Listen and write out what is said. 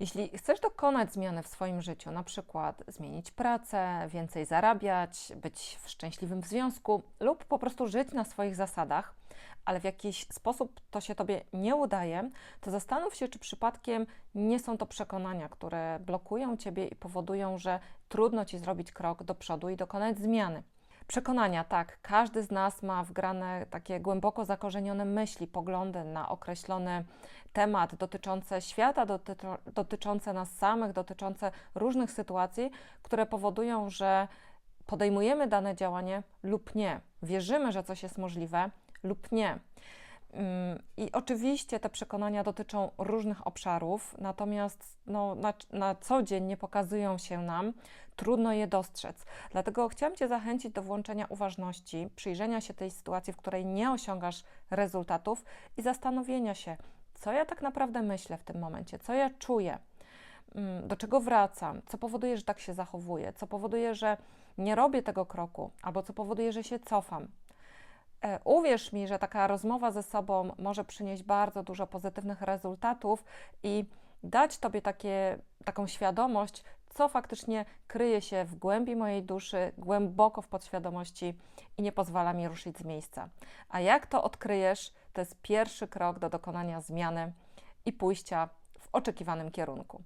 Jeśli chcesz dokonać zmiany w swoim życiu, na przykład zmienić pracę, więcej zarabiać, być w szczęśliwym związku lub po prostu żyć na swoich zasadach, ale w jakiś sposób to się tobie nie udaje, to zastanów się, czy przypadkiem nie są to przekonania, które blokują ciebie i powodują, że trudno ci zrobić krok do przodu i dokonać zmiany. Przekonania, tak, każdy z nas ma wgrane takie głęboko zakorzenione myśli, poglądy na określony temat dotyczące świata, dotyczące nas samych, dotyczące różnych sytuacji, które powodują, że podejmujemy dane działanie lub nie. Wierzymy, że coś jest możliwe lub nie. I oczywiście te przekonania dotyczą różnych obszarów, natomiast no, na, na, co dzień nie pokazują się nam, trudno je dostrzec. Dlatego chciałam Cię zachęcić do włączenia uważności, przyjrzenia się tej sytuacji, w której nie osiągasz rezultatów i zastanowienia się, co ja tak naprawdę myślę w tym momencie, co ja czuję, mm, do czego wracam, co powoduje, że tak się zachowuję, co powoduje, że nie robię tego kroku, albo co powoduje, że się cofam. E, uwierz mi, że taka rozmowa ze sobą może przynieść bardzo dużo pozytywnych rezultatów i dać Tobie takie, taką świadomość, co faktycznie kryje się w głębi mojej duszy, głęboko w podświadomości i nie pozwala mi ruszyć z miejsca. A jak to odkryjesz, to jest pierwszy krok do dokonania zmiany i pójścia w oczekiwanym kierunku.